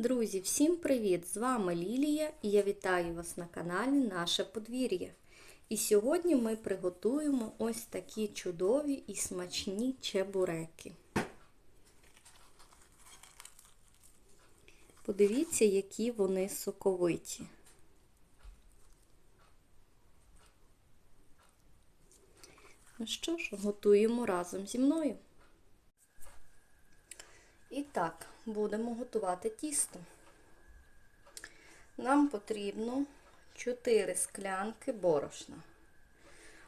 Друзі, всім привіт! З вами Лілія і я вітаю вас на каналі Наше подвір'я. І сьогодні ми приготуємо ось такі чудові і смачні чебуреки. Подивіться, які вони соковиті. Ну що ж, готуємо разом зі мною. І так, будемо готувати тісто. Нам потрібно 4 склянки борошна.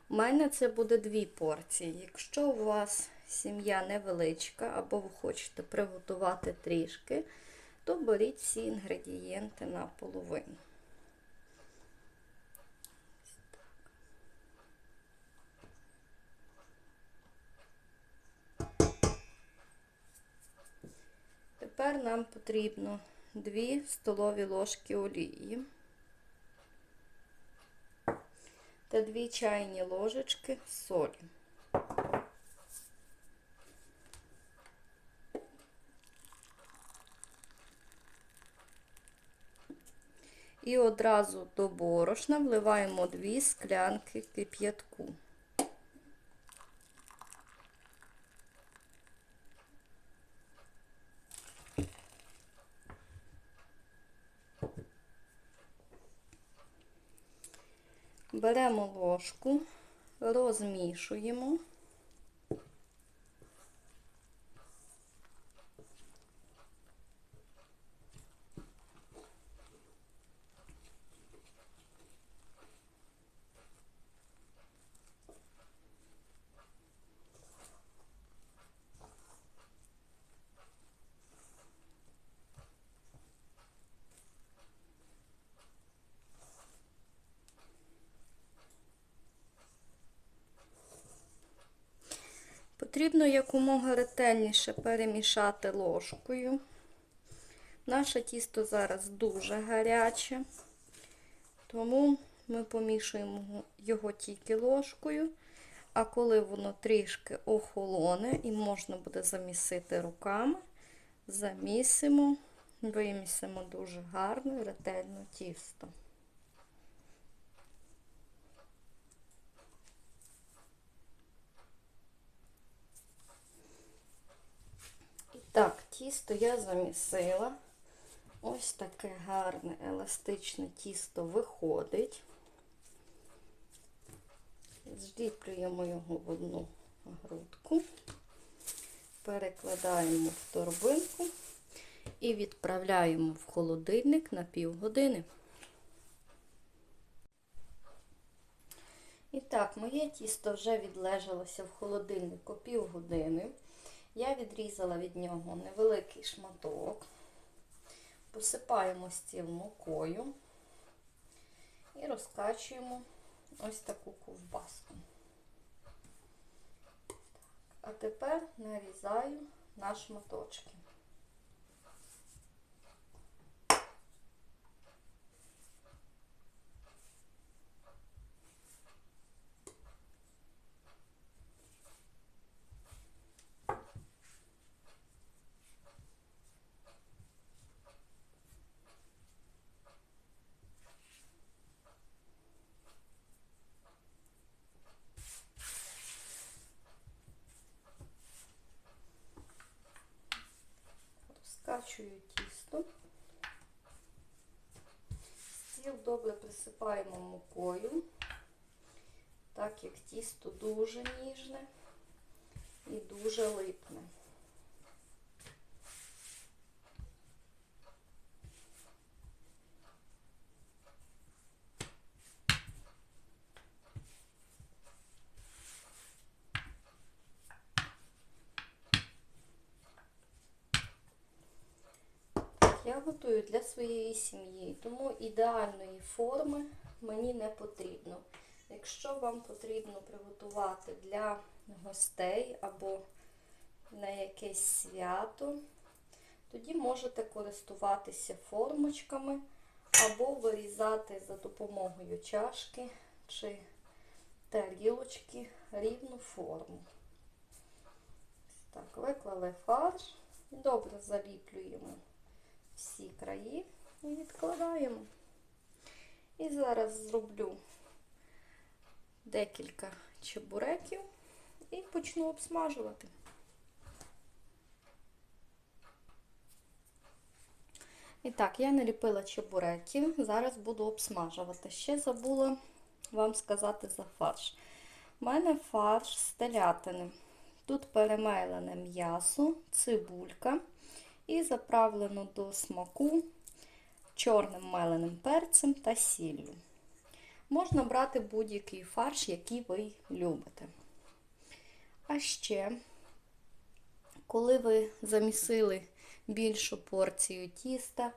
У мене це буде 2 порції. Якщо у вас сім'я невеличка, або ви хочете приготувати трішки, то беріть всі інгредієнти на половину. Тепер нам потрібно 2 столові ложки олії та 2 чайні ложечки солі. І одразу до борошна вливаємо 2 склянки кип'ятку. Беремо ложку, розмішуємо. Потрібно якомога ретельніше перемішати ложкою. Наше тісто зараз дуже гаряче, тому ми помішуємо його тільки ложкою, а коли воно трішки охолоне і можна буде замісити руками, замісимо, вимісимо дуже гарно ретельно тісто. Так, тісто я замісила. Ось таке гарне еластичне тісто виходить. Зліплюємо його в одну грудку, перекладаємо в торбинку і відправляємо в холодильник на півгодини. І так, моє тісто вже відлежалося в холодильнику півгодини. Я відрізала від нього невеликий шматок, посипаємо стіл мукою і розкачуємо ось таку ковбаску. А тепер нарізаю на шматочки. Розкачую тісто. Стіл добре присипаємо мукою, так як тісто дуже ніжне і дуже липне. Я готую для своєї сім'ї, тому ідеальної форми мені не потрібно. Якщо вам потрібно приготувати для гостей або на якесь свято, тоді можете користуватися формочками або вирізати за допомогою чашки чи тарілочки рівну форму. Так, виклали фарш, добре заліплюємо. Краї і відкладаємо. І зараз зроблю декілька чебуреків і почну обсмажувати. І так, я наліпила чебуреків, зараз буду обсмажувати. Ще забула вам сказати за фарш. У мене фарш з телятини. Тут перемелене м'ясо, цибулька і заправлено до смаку чорним меленим перцем та сіллю. Можна брати будь-який фарш, який ви любите. А ще, коли ви замісили більшу порцію тіста,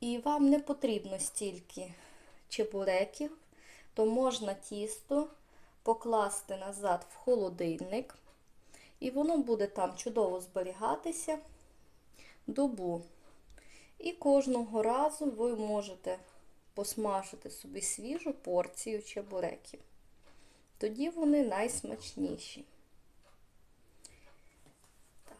і вам не потрібно стільки чебуреків, то можна тісто покласти назад в холодильник, і воно буде там чудово зберігатися добу. І кожного разу ви можете посмажити собі свіжу порцію чебуреків. Тоді вони найсмачніші. Так.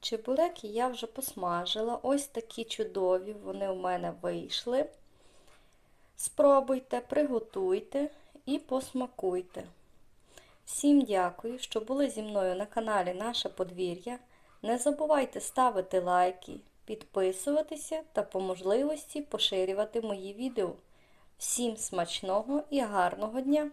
Чебуреки я вже посмажила. Ось такі чудові вони у мене вийшли. Спробуйте, приготуйте і посмакуйте. Всім дякую, що були зі мною на каналі Наше Подвір'я. Не забувайте ставити лайки, підписуватися та по можливості поширювати мої відео. Всім смачного і гарного дня!